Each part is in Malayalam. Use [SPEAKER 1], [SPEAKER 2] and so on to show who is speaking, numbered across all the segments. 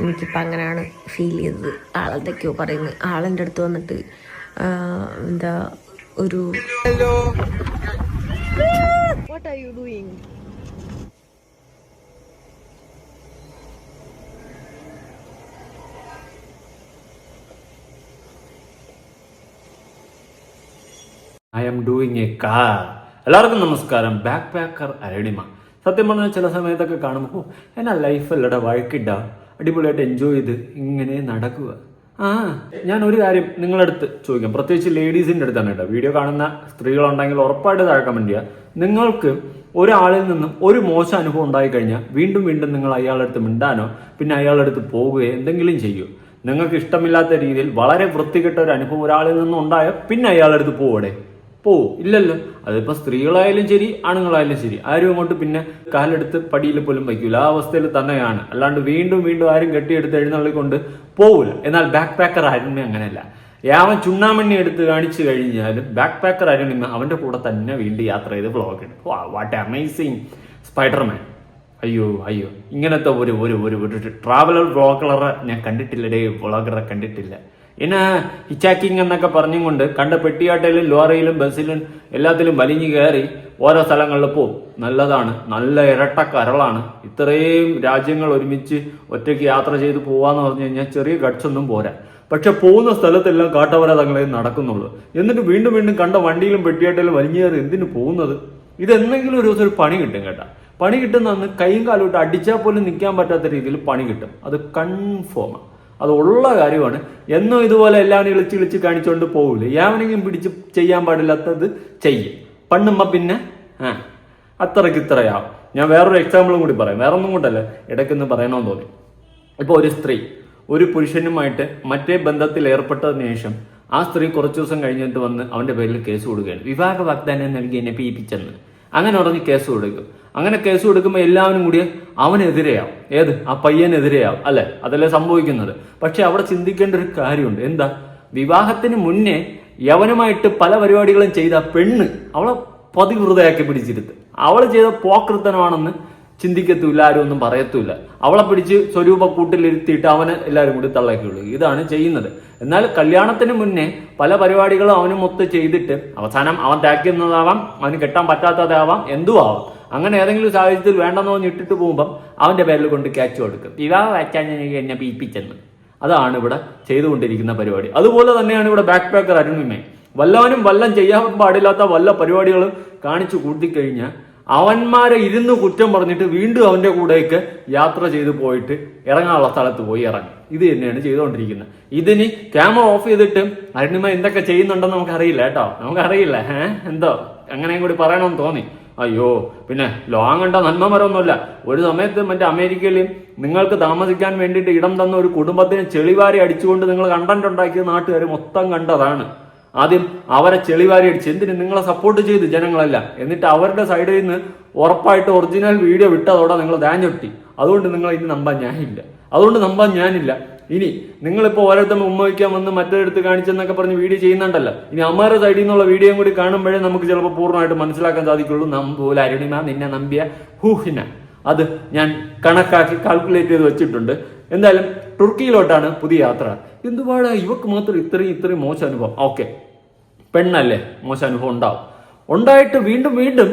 [SPEAKER 1] എനിക്കിപ്പോൾ അങ്ങനെയാണ് ഫീൽ ചെയ്തത്. ആളെന്തൊക്കെയോ പറയുന്നത് ആളെന്റെ അടുത്ത് വന്നിട്ട് എന്താ ഒരു what are you doing
[SPEAKER 2] I am doing a car എല്ലാവർക്കും നമസ്കാരം. Backpacker Aranima. സത്യം പറഞ്ഞാൽ ചില സമയത്തൊക്കെ കാണുമ്പോൾ എന്നാ ലൈഫ് അല്ലടാ വഴക്കിട്ട അടിപൊളിയായിട്ട് എൻജോയ് ചെയ്ത് ഇങ്ങനെ നടക്കുക. ആ ഞാൻ ഒരു കാര്യം നിങ്ങളടുത്ത് ചോദിക്കാം. പ്രത്യേകിച്ച് ലേഡീസിന്റെ അടുത്താണ് കേട്ടോ. വീഡിയോ കാണുന്ന സ്ത്രീകളുണ്ടെങ്കിൽ ഉറപ്പായിട്ട് താഴെ കമന്റ് ചെയ്യുക. നിങ്ങൾക്ക് ഒരാളിൽ നിന്നും ഒരു മോശം അനുഭവം ഉണ്ടായി കഴിഞ്ഞാൽ വീണ്ടും വീണ്ടും നിങ്ങൾ അയാളുടെ അടുത്ത് മിണ്ടാനോ പിന്നെ അയാളുടെ അടുത്ത് പോവുകയോ എന്തെങ്കിലും ചെയ്യൂ നിങ്ങൾക്ക് ഇഷ്ടമില്ലാത്ത രീതിയിൽ വളരെ വൃത്തികെട്ട ഒരു അനുഭവം ഒരാളിൽ നിന്നും ഉണ്ടായോ പിന്നെ അയാളുടെ അടുത്ത് പോവടെ പോവും ഇല്ലല്ലോ. അതിപ്പോ സ്ത്രീകളായാലും ശരി ആണുങ്ങളായാലും ശരി. ആരും അങ്ങോട്ട് പിന്നെ കാലെടുത്ത് പടിയിൽ പോലും വയ്ക്കൂല. ആ അവസ്ഥയിൽ തന്നെയാണ്. അല്ലാണ്ട് വീണ്ടും വീണ്ടും ആരും കെട്ടിയെടുത്ത് എഴുന്നള്ളിക്കൊണ്ട് പോവില്ല എന്നാൽ ബാക്ക് പാക്കർ അരുണിമ അങ്ങനെയല്ല. യാവൻ ചുണ്ണാമണ്ണി എടുത്ത് കാണിച്ചു കഴിഞ്ഞാലും ബാക്ക് പാക്കർ അരുണിമ അവന്റെ കൂടെ തന്നെ വീണ്ടും യാത്ര ചെയ്ത് വ്ളോഗ് എടുക്കും വാട്ട് അമേസിങ് സ്പൈഡർമാൻ. അയ്യോ അയ്യോ. ഇങ്ങനത്തെ ഒരു ഒരു ഒരു ട്രാവലർ വ്ളോഗറെ ഞാൻ കണ്ടിട്ടില്ലടേ വ്ളോഗറെ കണ്ടിട്ടില്ല. എന്നാ ഹിച്ചാക്കിങ് എന്നൊക്കെ പറഞ്ഞും കൊണ്ട് കണ്ട പെട്ടിയാട്ടയിലും ലോറിയിലും ബസ്സിലും എല്ലാത്തിലും വലിഞ്ഞു കയറി ഓരോ സ്ഥലങ്ങളിൽ പോവും. നല്ലതാണ്. നല്ല ഇരട്ട കരളാണ് ഇത്രയും രാജ്യങ്ങൾ ഒരുമിച്ച് ഒറ്റയ്ക്ക് യാത്ര ചെയ്ത് പോവാന്ന് പറഞ്ഞു കഴിഞ്ഞാൽ ചെറിയ ഗഡ്സൊന്നും പോരാ. പക്ഷെ പോകുന്ന സ്ഥലത്തെല്ലാം കാട്ടവര തങ്ങളെ നടക്കുന്നുള്ളൂ. എന്നിട്ട് വീണ്ടും വീണ്ടും കണ്ട വണ്ടിയിലും പെട്ടിയാട്ടയിലും വലിഞ്ഞു കയറി എന്തിനു പോകുന്നത്? ഇതെന്തെങ്കിലും ഒരു ദിവസം ഒരു പണി കിട്ടും കേട്ടാ. പണി കിട്ടുന്ന അന്ന് കൈയും കാലും ഇട്ട് അടിച്ചാൽ പോലും നിൽക്കാൻ പറ്റാത്ത രീതിയിൽ പണി കിട്ടും. അത് കൺഫേമാണ്. അത് ഉള്ള കാര്യമാണ്. എന്നും ഇതുപോലെ എല്ലാവരും ഇളിച്ച് ഇളിച്ച് കാണിച്ചുകൊണ്ട് പോകില്ല യാവനെങ്കിലും പിടിച്ച് ചെയ്യാൻ പാടില്ലാത്തത് ചെയ്യും. പണ്ണുമ്പോൾ പിന്നെ ആ അത്രയ്ക്ക് ഇത്രയാവും. ഞാൻ വേറൊരു എക്സാമ്പിളും കൂടി പറയാം. വേറെ ഒന്നും കൊണ്ടല്ല ഇടയ്ക്കൊന്ന് പറയണമെന്ന് തോന്നി. ഇപ്പോൾ ഒരു സ്ത്രീ ഒരു പുരുഷനുമായിട്ട് മറ്റേ ബന്ധത്തിൽ ഏർപ്പെട്ടതിന് ശേഷം ആ സ്ത്രീ കുറച്ച് ദിവസം കഴിഞ്ഞിട്ട് വന്ന് അവന്റെ പേരിൽ കേസ് കൊടുക്കുകയാണ്. വിവാഹ വാഗ്ദാനം നൽകി എന്നെ പീപ്പിച്ചെന്ന്. അങ്ങനെ ഉടനെ കേസ് കൊടുക്കും. അങ്ങനെ കേസ് കൊടുക്കുമ്പോൾ എല്ലാവരും കൂടി അവനെതിരെയാവും. ഏത്? ആ പയ്യനെതിരെയാവും അല്ലെ? അതല്ലേ സംഭവിക്കുന്നത്. പക്ഷെ അവിടെ ചിന്തിക്കേണ്ട ഒരു കാര്യമുണ്ട്. എന്താ? വിവാഹത്തിന് മുന്നേ യവനുമായിട്ട് പല പരിപാടികളും ചെയ്ത പെണ്ണ് അവളെ പതിവൃതയാക്കി പിടിച്ചിരുത്ത്. അവൾ ചെയ്ത പോക്കൃത്തനമാണെന്ന് ചിന്തിക്കത്തില്ല ആരും ഒന്നും പറയത്തൂല്ല അവളെ പിടിച്ച് സ്വരൂപ കൂട്ടിലിരുത്തിയിട്ട് അവനെ എല്ലാവരും കൂടി തള്ളക്കുള്ളൂ ഇതാണ് ചെയ്യുന്നത്. എന്നാൽ കല്യാണത്തിന് മുന്നേ പല പരിപാടികളും അവനും മൊത്ത് ചെയ്തിട്ട് അവസാനം അവൻ തേക്കുന്നതാവാം അവന് കെട്ടാൻ പറ്റാത്തതാവാം എന്തും അങ്ങനെ ഏതെങ്കിലും സാഹചര്യത്തിൽ വേണ്ടെന്ന് പറഞ്ഞ് ഇട്ടിട്ട് പോകുമ്പം അവന്റെ പേരിൽ കൊണ്ട് ക്യാച്ച് കൊടുക്കും. വിവാഹ വെച്ചാൽ എന്നെ പീപ്പിച്ചെന്ന്. അതാണ് ഇവിടെ ചെയ്തുകൊണ്ടിരിക്കുന്ന പരിപാടി. അതുപോലെ തന്നെയാണ് ഇവിടെ ബാക്ക് പാക്കർ അരുണിമേ വല്ലവനും വല്ലം ചെയ്യാൻ പാടില്ലാത്ത വല്ല പരിപാടികളും കാണിച്ചു കൂട്ടിക്കഴിഞ്ഞാൽ അവന്മാരെ ഇരുന്ന് കുറ്റം പറഞ്ഞിട്ട് വീണ്ടും അവന്റെ കൂടെയൊക്കെ യാത്ര ചെയ്ത് പോയിട്ട് ഇറങ്ങാനുള്ള സ്ഥലത്ത് പോയി ഇറങ്ങി. ഇത് തന്നെയാണ് ചെയ്തുകൊണ്ടിരിക്കുന്നത്. ഇതിന് ക്യാമറ ഓഫ് ചെയ്തിട്ട് അരുണിമ എന്തൊക്കെ ചെയ്യുന്നുണ്ടെന്ന് നമുക്കറിയില്ല കേട്ടോ. നമുക്കറിയില്ല. ഏഹ്? എന്തോ? അങ്ങനെയും കൂടി പറയണമെന്ന് തോന്നി. അയ്യോ പിന്നെ ലോങ് കണ്ട നന്മ മരമൊന്നുമില്ല ഒരു സമയത്ത് മറ്റേ അമേരിക്കയിൽ നിങ്ങൾക്ക് താമസിക്കാൻ വേണ്ടിയിട്ട് ഇടം തന്ന ഒരു കുടുംബത്തിന് ചെളിവാരി അടിച്ചുകൊണ്ട് നിങ്ങൾ കണ്ടന്റ് ഉണ്ടാക്കിയ നാട്ടുകാർ മൊത്തം കണ്ടതാണ്. ആദ്യം അവരെ ചെളിവാരി അടിച്ച് എന്തിന് നിങ്ങളെ സപ്പോർട്ട് ചെയ്ത് ജനങ്ങളല്ല? എന്നിട്ട് അവരുടെ സൈഡിൽ നിന്ന് ഉറപ്പായിട്ട് ഒറിജിനൽ വീഡിയോ വിട്ടതോടെ നിങ്ങൾ ദാഞ്ഞൊട്ടി അതുകൊണ്ട് നിങ്ങൾ ഇനി നമ്പാൻ ഞാനില്ല. അതുകൊണ്ട് നമ്പാൻ ഞാനില്ല. ഇനി നിങ്ങളിപ്പോൾ ഓരോരുത്തർ ഉമ്മവയ്ക്കാൻ വന്ന് മറ്റൊരിടത്ത് കാണിച്ചെന്നൊക്കെ പറഞ്ഞ് വീഡിയോ ചെയ്യുന്നുണ്ടല്ലോ. ഇനി അമ്മാരുടെ സൈഡിൽ നിന്നുള്ള വീഡിയോയും കൂടി കാണുമ്പോഴേ നമുക്ക് ചിലപ്പോൾ പൂർണമായിട്ട് മനസ്സിലാക്കാൻ സാധിക്കുള്ളൂ. നമ്പൂല അരുണിമ നിന്നെ നമ്പിയ ഹൂഹിന അത് ഞാൻ കണക്കാക്കി കാൽക്കുലേറ്റ് ചെയ്ത് വെച്ചിട്ടുണ്ട്. എന്തായാലും തുർക്കിയിലോട്ടാണ് പുതിയ യാത്ര. എന്തുപാടാ ഇവക്ക് മാത്രം ഇത്രയും ഇത്രയും മോശം അനുഭവം. ഓക്കെ. പെണ്ണല്ലേ മോശം അനുഭവം ഉണ്ടാവും. ഉണ്ടായിട്ട് വീണ്ടും വീണ്ടും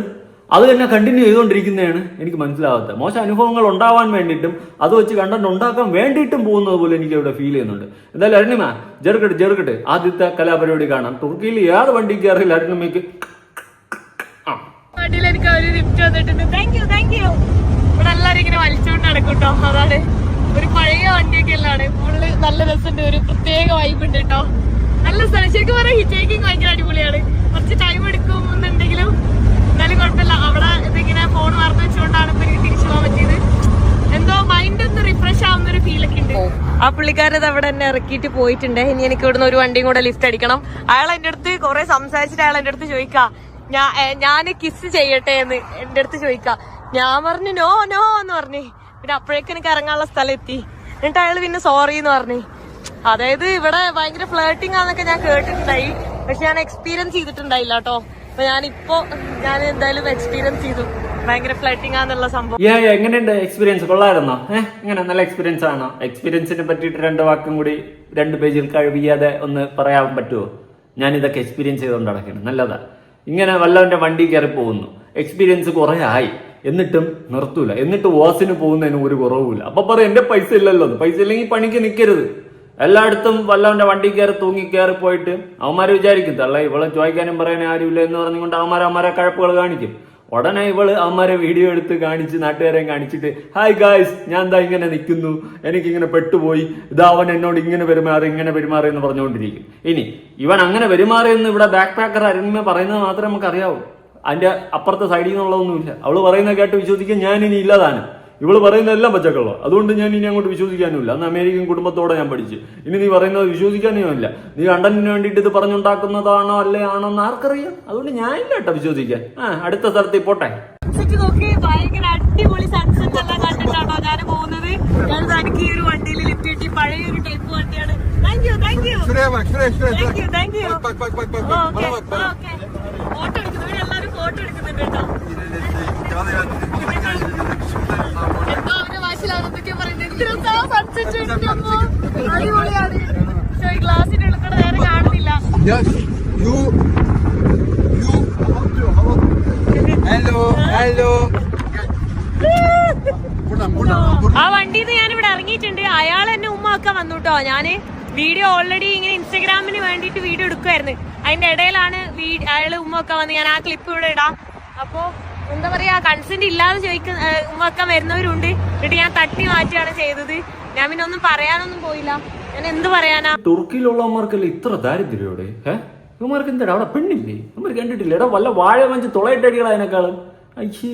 [SPEAKER 2] അത് തന്നെ കണ്ടിന്യൂ ചെയ്തുകൊണ്ടിരിക്കുന്നതാണ്. എനിക്ക് മനസ്സിലാവാത്ത. മോശം അനുഭവങ്ങൾ ഉണ്ടാവാൻ വേണ്ടിയിട്ടും അത് വെച്ച് കണ്ടന്റ് ഉണ്ടാക്കാൻ വേണ്ടിയിട്ടും പോകുന്നത് പോലെ എനിക്ക് ഇവിടെ ഫീൽ ചെയ്യുന്നുണ്ട്. എന്തായാലും അരുണിമ ചെറുക്കട്ട് ചെറുക്കട്ട് ആദ്യത്തെ കലാപരിപാടി കാണാം. തുർക്കിയിൽ ഏത് വണ്ടി കയറിയില്ല അരുണിമയ്ക്ക്
[SPEAKER 1] എനിക്ക് ഒരു ലിഫ്റ്റ് വന്നിട്ടുണ്ട് താങ്ക് യു താങ്ക് യു ഇവിടെ എല്ലാരും ഇങ്ങനെ വലിച്ചോണ്ട് നടക്കും അതാണ് ഒരു പഴയ വണ്ടിയൊക്കെ അല്ലാണ്. ഫുള്ള് നല്ല രസമുണ്ട്. ഒരു പ്രത്യേക വൈബ് ഉണ്ട് കേട്ടോ. നല്ല സ്ഥലം. ശരിക്കും പറയാം ഭയങ്കര അടിപൊളിയാണ് കുറച്ച് ടൈം എടുക്കും എന്നുണ്ടെങ്കിലും എന്നാലും കുഴപ്പമില്ല അവിടെ ഇതിങ്ങനെ ഫോൺ വാർത്ത വെച്ചുകൊണ്ടാണ് ഇപ്പൊ എനിക്ക് തിരിച്ചു പോകാൻ പറ്റിയത് എന്തോ മൈൻഡ് ഒന്ന് റിഫ്രഷ് ആവുന്ന ഒരു ഫീൽ ഒക്കെ ഉണ്ട് ആ പുള്ളിക്കാരത് അവിടെ തന്നെ ഇറക്കിയിട്ട് പോയിട്ടുണ്ട്. ഇനി എനിക്ക് ഇവിടുന്ന് ഒരു വണ്ടിയും കൂടെ ലിഫ്റ്റ് അടിക്കണം. അയാൾ എന്റെ അടുത്ത് കുറെ സംസാരിച്ചിട്ട് അയാൾ എന്റെ അടുത്ത് ചോദിക്കാ ഞാൻ ഞാൻ കിസ് ചെയ്യട്ടെ എന്ന് എന്റെ അടുത്ത് ചോദിക്കാ. ഞാൻ പറഞ്ഞു നോ നോ എന്ന് പറഞ്ഞു. പിന്നെ അപ്പോഴേക്കും എനിക്ക് ഇറങ്ങാനുള്ള സ്ഥലം എത്തി. എന്നിട്ട് അയാൾ പിന്നെ സോറി എന്ന് പറഞ്ഞു. അതായത് ഇവിടെ ഭയങ്കര ഫ്ലേട്ടിംഗ് ആണെന്നൊക്കെ ഞാൻ കേട്ടിട്ടുണ്ടായി. പക്ഷെ ഞാൻ എക്സ്പീരിയൻസ് ചെയ്തിട്ടുണ്ടായില്ല കേട്ടോ. അപ്പൊ ഞാനിപ്പോ ഞാൻ എന്തായാലും എക്സ്പീരിയൻസ് ചെയ്തു. സംഭവം.
[SPEAKER 2] എങ്ങനെയുണ്ട് എക്സ്പീരിയൻസ് കൊള്ളായിരുന്നോ? ഏഹ് എങ്ങനെ? നല്ല എക്സ്പീരിയൻസ് ആണോ? എക്സ്പീരിയൻസിനെ പറ്റിയിട്ട് രണ്ട് വാക്കും കൂടി രണ്ട് പേജിൽ കഴിയാതെ ഒന്ന് പറയാൻ പറ്റുമോ ഞാൻ ഇതൊക്കെ എക്സ്പീരിയൻസ് ചെയ്തുകൊണ്ട് അടക്കണം നല്ലതാ. ഇങ്ങനെ വല്ലവന്റെ വണ്ടി കയറി പോകുന്നു. എക്സ്പീരിയൻസ് കുറെ ആയി എന്നിട്ടും നിർത്തൂല. എന്നിട്ട് വാസിന് പോകുന്നതിന് ഒരു കുറവുമില്ല. അപ്പൊ പറയും എന്റെ പൈസ ഇല്ലല്ലോ. പൈസ ഇല്ലെങ്കിൽ പണിക്ക് നിൽക്കരുത് എല്ലായിടത്തും വല്ലവന്റെ വണ്ടി കയറി തൂങ്ങി കയറി പോയിട്ട് അവന്മാരെ വിചാരിക്കും തള്ള ഇവളെ ചോദിക്കാനും പറയാനും ആരുമില്ല എന്ന് പറഞ്ഞുകൊണ്ട് അവന്മാരെ അവന്മാരെ കഴപ്പുകൾ കാണിക്കും. ഉടനെ ഇവൾ അവന്മാരെ വീഡിയോ എടുത്ത് കാണിച്ച് നാട്ടുകാരെയും കാണിച്ചിട്ട് ഹായ് ഗായ്സ് ഞാൻ എന്താ ഇങ്ങനെ നിൽക്കുന്നു. എനിക്കിങ്ങനെ പെട്ടുപോയി. ഇതാ അവൻ എന്നോട് ഇങ്ങനെ പെരുമാറി ഇങ്ങനെ പെരുമാറി എന്ന് പറഞ്ഞുകൊണ്ടിരിക്കും. ഇനി ഇവൻ അങ്ങനെ പെരുമാറിയെന്ന് ഇവിടെ ബാക്ക് പാക്കർ അരുമ പറയുന്നത് മാത്രമേ നമുക്ക് അറിയാവൂ അതിന്റെ അപ്പുറത്തെ സൈഡിൽ നിന്നുള്ളതൊന്നുമില്ല. അവൾ പറയുന്നത് കേട്ട് വിശ്വസിക്കാൻ ഞാൻ ഇനി ഇല്ലതാണ്. ഇവൾ പറയുന്നതെല്ലാം പച്ചക്കള്ളോ. അതുകൊണ്ട് ഞാൻ ഇനി അങ്ങോട്ട് വിശ്വസിക്കാനുമില്ല. അന്ന് അമേരിക്കൻ കുടുംബത്തോടെ ഞാൻ പഠിച്ചു. ഇനി നീ പറയുന്നത് വിശ്വസിക്കാനുമില്ല. നീ കണ്ടന്റിന് വേണ്ടിയിട്ട് ഇത് പറഞ്ഞുണ്ടാക്കുന്നതാണോ അല്ലേ ആണോ എന്ന് ആർക്കറിയാം. അതുകൊണ്ട് ഞാൻ ഇല്ല കേട്ടോ വിശ്വസിക്കാൻ. ആ അടുത്ത സ്ഥലത്ത് പോട്ടെ.
[SPEAKER 1] ഭയങ്കര അടിപൊളി സൺസെറ്റ് എല്ലാം കണ്ടിട്ടാണോ ഞാൻ പോകുന്നത്. ഞാൻ തനിക്ക് ഈ ഒരു വണ്ടിയിൽ ലിഫ്റ്റ് കിട്ടി പഴയ ഒരു ടൈപ്പ് വണ്ടിയാണ്. Thank you thank you. Thank you thank you photo എടുക്കുന്നുണ്ട് കേട്ടോ. എന്തോ എന്തൊക്കെയാ പറയുന്നത്. അടിപൊളിയാണ്. പക്ഷേ ഗ്ലാസിന്റെ ഉള്ളിൽ നേരെ കാണുന്നില്ല. ആ വണ്ടിയിൽ നിന്ന് ഞാൻ ഇവിടെ ഇറങ്ങിയിട്ടുണ്ട്. അയാൾ എന്നെ ഉമ്മ ഒക്കെ വന്നു കേട്ടോ ഞാൻ വീഡിയോ ഓൾറെഡി ഇങ്ങനെ ഇൻസ്റ്റഗ്രാമിന് വേണ്ടിയിട്ട് വീഡിയോ എടുക്കുമായിരുന്നു അതിന്റെ ഇടയിലാണ് അയാൾ ഉമ്മ ഒക്കെ വന്ന്. ഞാൻ ആ ക്ലിപ്പ് ഇവിടെ ഇടാം. അപ്പോ എന്താ പറയാ കൺസെന്റ് ഇല്ലാതെ ചോദിക്കുന്ന ഏഹ്, വരുന്നവരുണ്ട്. എന്നിട്ട് ഞാൻ തട്ടി മാറ്റുകയാണ് ചെയ്തത്. ഞാൻ പിന്നെ ഒന്നും പറയാനൊന്നും പോയില്ല. ഞാൻ എന്ത് പറയാനാ?
[SPEAKER 2] തുർക്കിയിലുള്ളവന്മാർക്കല്ലേ ഇത്ര ദാരിദ്ര്യോടെ ഏഹ് ഇവന്മാർക്ക് എന്താ അവിടെ പെണ്ണില്ലേ? നമ്മൾ കണ്ടിട്ടില്ല? എടാ വല്ല വാഴ മഞ്ച് തുളയിട്ടടികൾ അതിനേക്കാളും. അയ്യേ.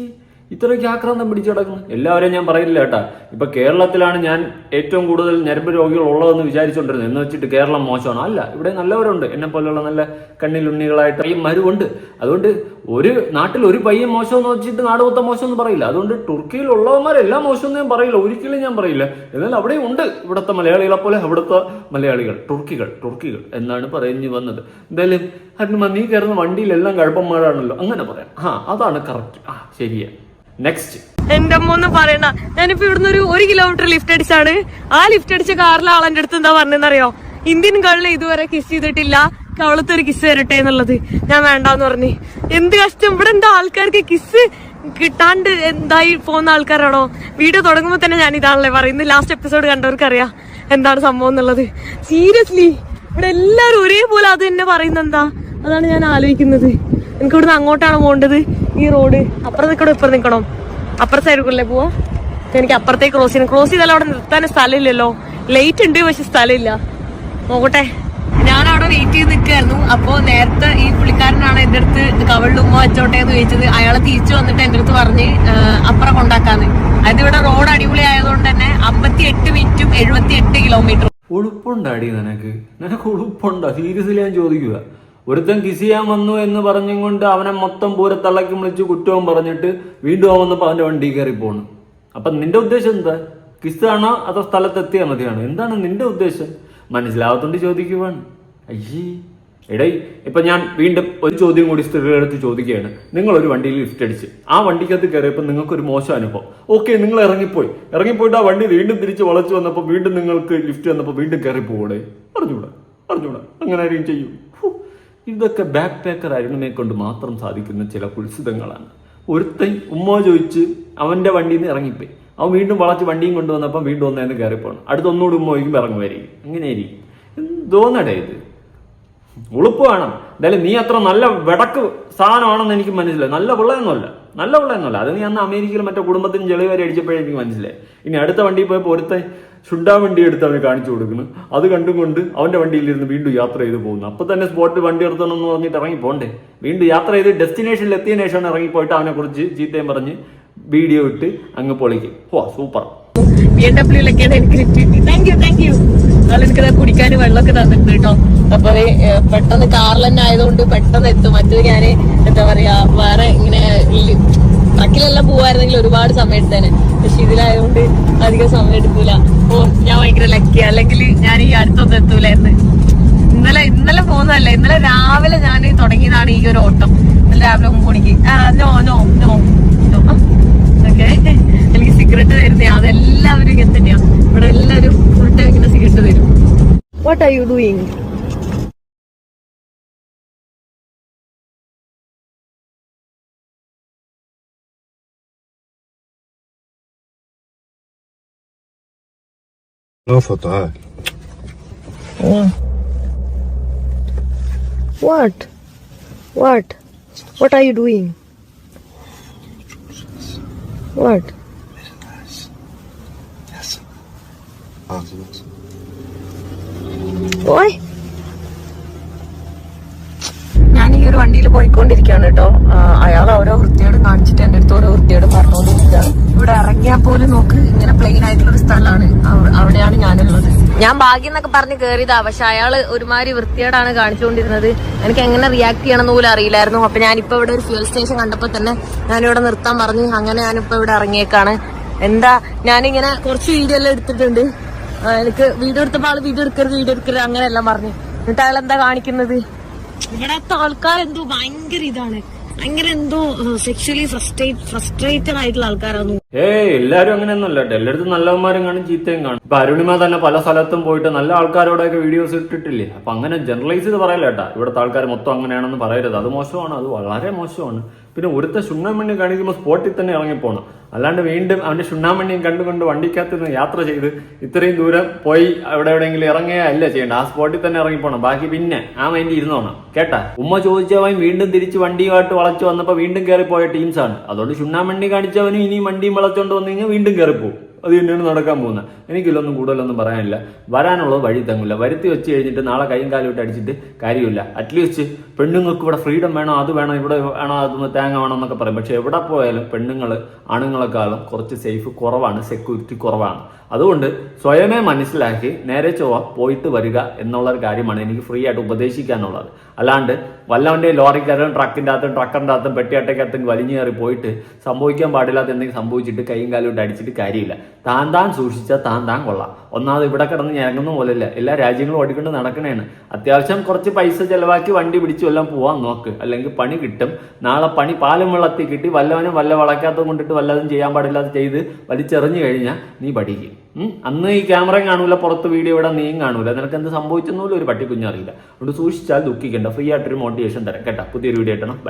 [SPEAKER 2] ഇത്രയ്ക്ക് ആക്രാന്തം പിടിച്ചു കിടക്കുന്നു എല്ലാവരെയും ഞാൻ പറയില്ല കേട്ടാ. ഇപ്പൊ കേരളത്തിലാണ് ഞാൻ ഏറ്റവും കൂടുതൽ ഞരമ്പ് രോഗികൾ ഉള്ളതെന്ന് വിചാരിച്ചുകൊണ്ടിരുന്നത് എന്ന് വെച്ചിട്ട് കേരളം മോശമാണ്. അല്ല ഇവിടെ നല്ലവരുണ്ട്. എന്നെ പോലെയുള്ള നല്ല കണ്ണിലുണ്ണികളായിട്ട് ഈ മരുവുണ്ട്. അതുകൊണ്ട് ഒരു നാട്ടിൽ ഒരു പയ്യൻ മോശം എന്ന് വെച്ചിട്ട് നാട് മൊത്തം മോശം എന്ന് പറയില്ല. അതുകൊണ്ട് തുർക്കിയിലുള്ളവന്മാരെല്ലാം മോശം എന്ന് ഞാൻ പറയില്ല. ഒരിക്കലും ഞാൻ പറയില്ല. എന്നാൽ അവിടെ ഉണ്ട് ഇവിടുത്തെ മലയാളികളെ പോലെ അവിടുത്തെ മലയാളികൾ. തുർക്കികൾ തുർക്കികൾ എന്നാണ് പറഞ്ഞു വന്നത്. എന്തായാലും അതിന് നീ കയറുന്ന വണ്ടിയിലെല്ലാം കഴപ്പന്മാരാണല്ലോ. അങ്ങനെ പറയാം. ആ അതാണ് കറക്റ്റ് ആ ശരിയാ. നെക്സ്റ്റ്
[SPEAKER 1] എന്റെ അമ്മ ഒന്നും പറയണ്ട. ഞാനിപ്പോ ഇവിടുന്ന് ഒരു ഒരു കിലോമീറ്റർ ലിഫ്റ്റ് അടിച്ചാണ്. ആ ലിഫ്റ്റ് അടിച്ച കാറിലെ ആളെന്റെ അടുത്ത് എന്താ പറഞ്ഞെന്നറിയോ ഇന്ത്യൻ ഗേളിൽ ഇതുവരെ കിസ് ചെയ്തിട്ടില്ല. കവളത്തെ ഒരു കിസ് തരട്ടെ എന്നുള്ളത് ഞാൻ വേണ്ടാന്ന് പറഞ്ഞു. എന്ത് കഷ്ടം. ഇവിടെ എന്താ ആൾക്കാർക്ക് കിസ് കിട്ടാണ്ട് എന്തായി പോകുന്ന ആൾക്കാരാണോ? വീഡിയോ തുടങ്ങുമ്പോ തന്നെ ഞാൻ ഇതാണല്ലേ പറയുന്നത്. ലാസ്റ്റ് എപ്പിസോഡ് കണ്ടവർക്ക് അറിയാം എന്താണ് സംഭവം എന്നുള്ളത്. സീരിയസ്ലി ഇവിടെ എല്ലാവരും ഒരേപോലെ അത് തന്നെ പറയുന്നത് എന്താ അതാണ് ഞാൻ ആലോചിക്കുന്നത്. എനിക്ക് ഇവിടുന്ന് അങ്ങോട്ടാണ് പോകേണ്ടത്? ഈ റോഡ് അപ്പുറം നിൽക്കണോ ഇപ്പുറം നിൽക്കണോ? അപ്പുറത്തെ സൈഡിൽ പോവാ? എനിക്ക് അപ്പുറത്തേക്ക് ക്രോസ് ചെയ്യണം. ക്രോസ് ചെയ്താൽ അവിടെ നിർത്താൻ സ്ഥലമില്ലല്ലോ. ലേറ്റ് ഉണ്ട് പക്ഷെ സ്ഥലമില്ല. നോക്കട്ടെ. ഞാൻ അവിടെ വെയിറ്റ് ചെയ്ത് നിൽക്കുകയായിരുന്നു. അപ്പോൾ നേരത്തെ ഈ പുള്ളിക്കാരനാണ് എന്റെ അടുത്ത് കവളിൽ ഉമ്മ വെച്ചോട്ടെ എന്ന് ചോദിച്ചത്. അയാളെ തിരിച്ചു വന്നിട്ട് എന്റെ അടുത്ത് പറഞ്ഞ് അപ്പുറം കൊണ്ടാക്കാന്ന്. അതായത് ഇവിടെ റോഡ് അടിപൊളി ആയതുകൊണ്ട് തന്നെ അമ്പത്തി എട്ട് മിനിറ്റും എഴുപത്തി എട്ട് കിലോമീറ്റർ
[SPEAKER 2] ഉളുപ്പുണ്ടാടി നിനക്ക്. നിനക്ക് ഉളുപ്പുണ്ടോ? സീരിയസ്ലി ഞാൻ ചോദിക്കുക ഒരുത്തൻ കിസ് ചെയ്യാൻ വന്നു എന്ന് പറഞ്ഞും കൊണ്ട് അവനെ മൊത്തം പൂരത്തള്ളക്കി വിളിച്ച് കുറ്റവും പറഞ്ഞിട്ട് വീണ്ടും അവൻ വന്നപ്പോ അവന്റെ വണ്ടി കയറി പോണു അപ്പൊ നിന്റെ ഉദ്ദേശം എന്താ? കിസ് ആണോ അതോ സ്ഥലത്തെത്തിയാൽ മതിയാണോ? എന്താണ് നിന്റെ ഉദ്ദേശം? മനസ്സിലാവത്തോണ്ട് ചോദിക്കുവാണ്. അയ്യേ. എടൈ ഇപ്പൊ ഞാൻ വീണ്ടും ഒരു ചോദ്യം കൂടി സ്ത്രീകളെടുത്ത് ചോദിക്കുകയാണ്. നിങ്ങൾ ഒരു വണ്ടിയിൽ ലിഫ്റ്റ് അടിച്ച്. ആ വണ്ടിക്കകത്ത് കയറിയപ്പോൾ നിങ്ങൾക്ക് ഒരു മോശം അനുഭവം. ഓക്കെ നിങ്ങൾ ഇറങ്ങിപ്പോയി. ഇറങ്ങിപ്പോയിട്ട് ആ വണ്ടി വീണ്ടും തിരിച്ച് വളച്ചു വന്നപ്പോൾ വീണ്ടും നിങ്ങൾക്ക് ലിഫ്റ്റ് വന്നപ്പോൾ വീണ്ടും കയറി പോകൂടെ അറിഞ്ഞൂടാ അറിഞ്ഞൂടാ അങ്ങനെ ആരെയും ചെയ്യും. ഇതൊക്കെ ബാക്ക് പാക്കർ അരുണിനെ കൊണ്ട് മാത്രം സാധിക്കുന്ന ചില കുത്സിതങ്ങളാണ്. ഒരുത്തൻ ഉമ്മ ചോദിച്ച് അവന്റെ വണ്ടിയിൽ നിന്ന് ഇറങ്ങിപ്പോയി. അവൻ വീണ്ടും വളച്ച് വണ്ടിയും കൊണ്ടുവന്നപ്പോൾ വീണ്ടും ഒന്നേന്ന് കയറിപ്പോണം. അടുത്ത ഒന്നുകൂടി ഉമ്മ ചോദിക്കുമ്പോൾ ഇറങ്ങുമായിരിക്കും. അങ്ങനെയായിരിക്കും എന്തോന്നടേ ഇത്? ഉളുപ്പ് വേണം. എന്തായാലും നീ അത്ര നല്ല വിടക്ക് സാധനമാണെന്ന് എനിക്ക് മനസ്സിലായി. നല്ല പിള്ളയൊന്നുമല്ല. നല്ല പിള്ളയൊന്നുമല്ല. അത് നീ അന്ന് അമേരിക്കയിൽ മറ്റേ കുടുംബത്തിന് ചെളിവരെ അടിച്ചപ്പോഴേ എനിക്ക് മനസ്സിലായി ഇനി അടുത്ത വണ്ടിയിൽ പോയപ്പോൾ ഒരുത്തൻ ഷുണ്ടാ വണ്ടി എടുത്ത് അവന് കാണിച്ചു കൊടുക്കുന്നു. അത് കണ്ടും കൊണ്ട് അവന്റെ വണ്ടിയിലിരുന്ന് വീണ്ടും യാത്ര ചെയ്ത് പോകുന്നു. അപ്പൊ തന്നെ സ്പോട്ട് വണ്ടി എടുത്തണമെന്ന് പറഞ്ഞിട്ട് ഇറങ്ങി പോണ്ടേ? വീണ്ടും യാത്ര ചെയ്ത് ഡെസ്റ്റിനേഷനിൽ എത്തിയതിനു ശേഷമാണ് ഇറങ്ങിപ്പോയിട്ട് അവനെ കുറിച്ച് ചീത്തയും പറഞ്ഞ് വീഡിയോ ഇട്ട് അങ്ങ് പൊളിക്കും. ഓ സൂപ്പർ
[SPEAKER 1] ബി എനിക്ക് കുടിക്കാൻ വെള്ളമൊക്കെ തന്നിട്ടുണ്ട് കേട്ടോ. അപ്പൊ പെട്ടെന്ന് കാറിൽ തന്നെ ആയതുകൊണ്ട് പെട്ടെന്ന് എത്തും. മറ്റേത് ഞാൻ എന്താ പറയാ വേറെ ഇങ്ങനെ ട്രക്കിലെല്ലാം പോവായിരുന്നെങ്കിൽ ഒരുപാട് സമയം എടുത്തേനെ. പക്ഷെ ഇതിലായതുകൊണ്ട് അധികം സമയം എടുക്കൂല. ഓ ഞാൻ ഭയങ്കര ലക്കി അല്ലെങ്കിൽ ഞാൻ ഈ അടുത്തൊന്നും എത്തൂലായിരുന്നു. ഇന്നലെ ഇന്നലെ പോകുന്നതല്ല. ഇന്നലെ രാവിലെ ഞാൻ തുടങ്ങിയതാണ് ഈ ഒരു ഓട്ടം. ഇന്നലെ രാവിലെ ഒമ്പത് no no no no cigarette തരുന്ന. അതെല്ലാവരും ഇങ്ങനെ തന്നെയാണ് ഇവിടെ എല്ലാവരും ഫുൾ ടൈം ഇങ്ങനെ സിഗരറ്റ് തരും. What are you doing
[SPEAKER 3] No foto, ah.
[SPEAKER 1] What? What? What are you doing? What?
[SPEAKER 3] Ah.
[SPEAKER 1] Why? ഞാൻ ഈ ഒരു വണ്ടിയിൽ പോയിക്കൊണ്ടിരിക്കുകയാണ് കേട്ടോ അയാൾ ഓരോ വൃത്തിയോട് കാണിച്ചിട്ട് ഞാൻ ഭാഗ്യം എന്നൊക്കെ പറഞ്ഞ് കയറിയതാ പക്ഷെ അയാൾ ഒരുമാതിരി വൃത്തിയോടാണ് കാണിച്ചുകൊണ്ടിരുന്നത്. എനിക്ക് എങ്ങനെ റിയാക്ട് ചെയ്യണമെന്ന് പോലും അറിയില്ലായിരുന്നു. അപ്പൊ ഞാനിപ്പോ ഇവിടെ ഒരു ഫ്യൂൽ സ്റ്റേഷൻ കണ്ടപ്പോ തന്നെ ഞാനിവിടെ നിർത്താൻ പറഞ്ഞു. അങ്ങനെ ഞാനിപ്പോ ഇവിടെ ഇറങ്ങിയേക്കാണ്. എന്താ ഞാനിങ്ങനെ കുറച്ച് വീഡിയോ എല്ലാം എടുത്തിട്ടുണ്ട്. എനിക്ക് വീഡിയോ എടുത്തപ്പോ ആൾ വീഡിയോ എടുക്കരുത് വീഡിയോ എടുക്കരുത് അങ്ങനെയെല്ലാം പറഞ്ഞു. എന്നിട്ട് അയാൾ എന്താ കാണിക്കുന്നത്? ഇവിടത്തെ ആൾക്കാർ എന്തോ ഭയങ്കര ഇതാണ്. ഭയങ്കര എന്തോ സെക്ഷലി ഫ്രസ്ട്രേറ്റ് ഫ്രസ്ട്രേറ്റഡ് ആയിട്ടുള്ള ആൾക്കാരാണ്
[SPEAKER 2] ഏയ് എല്ലാരും അങ്ങനെയൊന്നുമല്ല. എല്ലായിടത്തും നല്ലവന്മാരും കാണും ചീത്തയും കാണും. ഇപ്പൊ അരുണിമ തന്നെ പല സ്ഥലത്തും പോയിട്ട് നല്ല ആൾക്കാരോടൊക്കെ വീഡിയോസ് ഇട്ടിട്ടില്ലേ? അപ്പൊ അങ്ങനെ ജനറലൈസ് ചെയ്ത് പറയല്ല കേട്ടാ. ഇവിടുത്തെ ആൾക്കാർ മൊത്തം അങ്ങനെയാണെന്ന് പറയരുത്. അത് മോശമാണ് അത് വളരെ മോശമാണ്. പിന്നെ ഒരുത്ത ശുണ്ണാമണ്ണി കാണിക്കുമ്പോൾ സ്പോട്ടിൽ തന്നെ ഇറങ്ങിപ്പോണം. അല്ലാണ്ട് വീണ്ടും അവന്റെ ശുണ്ണാമണ്ണിയും കണ്ടുകൊണ്ട് വണ്ടിക്കകത്ത് നിന്ന് യാത്ര ചെയ്ത് ഇത്രയും ദൂരം പോയി അവിടെ എവിടെയെങ്കിലും ഇറങ്ങുക അല്ല ചെയ്യേണ്ട ആ സ്പോട്ടിൽ തന്നെ ഇറങ്ങിപ്പോണം. ബാക്കി പിന്നെ ആ മൈൻഡ് ഇരുന്നോണം കേട്ടാ? ഉമ്മ ചോദിച്ചവൻ വീണ്ടും തിരിച്ച് വണ്ടിയുമായിട്ട് വളച്ചു വന്നപ്പോ വീണ്ടും കയറിപ്പോയ ടീംസാണ് അതുകൊണ്ട് ശുണ്ണാമണ്ണി കാണിച്ചവനും ഇനി വണ്ടിയും വളച്ചോണ്ട് വന്നു കഴിഞ്ഞാൽ വീണ്ടും കയറിപ്പോവും അത് തന്നെയാണ് നടക്കാൻ പോകുന്നത്. എനിക്കില്ലൊന്നും കൂടുതലൊന്നും പറയാനില്ല. വരാനുള്ളത് വഴി തങ്ങില്ല. വരുത്തി വെച്ച് കഴിഞ്ഞിട്ട് നാളെ കൈയും കാലും ഇട്ട് അടിച്ചിട്ട് കാര്യമില്ല. അറ്റ്ലീസ്റ്റ് പെണ്ണുങ്ങൾക്ക് ഇവിടെ ഫ്രീഡം വേണം അത് വേണം ഇവിടെ വേണം അതൊന്ന് തേങ്ങ വേണം എന്നൊക്കെ പറയും. പക്ഷെ എവിടെ പോയാലും പെണ്ണുങ്ങൾ ആണുങ്ങളെക്കാളും കുറച്ച് സേഫ് കുറവാണ് സെക്യൂരിറ്റി കുറവാണ്. അതുകൊണ്ട് സ്വയമേ മനസ്സിലാക്കി നേരെ ചൊവ്വ പോയിട്ട് വരിക എന്നുള്ള ഒരു കാര്യമാണ് എനിക്ക് ഫ്രീ ആയിട്ട് ഉപദേശിക്കാനുള്ളത്. അല്ലാണ്ട് വല്ലവന്റെ ലോറിക്കകത്തും ട്രക്കിന്റെ അകത്തും ട്രക്കറിന്റെ അകത്തും പെട്ടിയട്ടയ്ക്കകത്തും വലിഞ്ഞു കയറി പോയിട്ട് സംഭവിക്കാൻ പാടില്ലാത്ത എന്തെങ്കിലും സംഭവിച്ചിട്ട് കൈയും കാലും ഇട്ട് അടിച്ചിട്ട് കാര്യമില്ല. താൻ താൻ സൂക്ഷിച്ചാൽ താൻ താൻ കൊള്ളാം. ഒന്നാമത് ഇവിടെ കിടന്ന് ഞരങ്ങുന്ന പോലെയല്ല. എല്ലാ രാജ്യങ്ങളും ഓടിക്കൊണ്ട് നടക്കണേണ്. അത്യാവശ്യം കുറച്ച് പൈസ ചിലവാക്കി വണ്ടി പിടിച്ചു എല്ലാം പോവാൻ നോക്ക്. അല്ലെങ്കിൽ പണി കിട്ടും. നാളെ പണി പാലും വെള്ളത്തിൽ കിട്ടി വല്ലവനും വല്ല വളയ്ക്കാത്ത കൊണ്ടിട്ട് വല്ലതും ചെയ്യാൻ പാടില്ലാതെ ചെയ്ത് വലിച്ചെറിഞ്ഞു കഴിഞ്ഞാൽ നീ പഠിക്കും. അന്ന് ഈ ക്യാമറയും കാണൂല പുറത്ത് വീഡിയോ ഇവിടെ നീയും കാണൂല. നിനക്ക് എന്ത് സംഭവിച്ചെന്നുള്ള ഒരു പട്ടി കുഞ്ഞറിയില്ല അതുകൊണ്ട് സൂക്ഷിച്ചാൽ ദുഃഖിക്കേണ്ട. ഫ്രീ ആയിട്ടൊരു മോട്ടിവേഷൻ തരാം. കേട്ടോ? പുതിയൊരു വീഡിയോ ഇട്ടണം ബൈ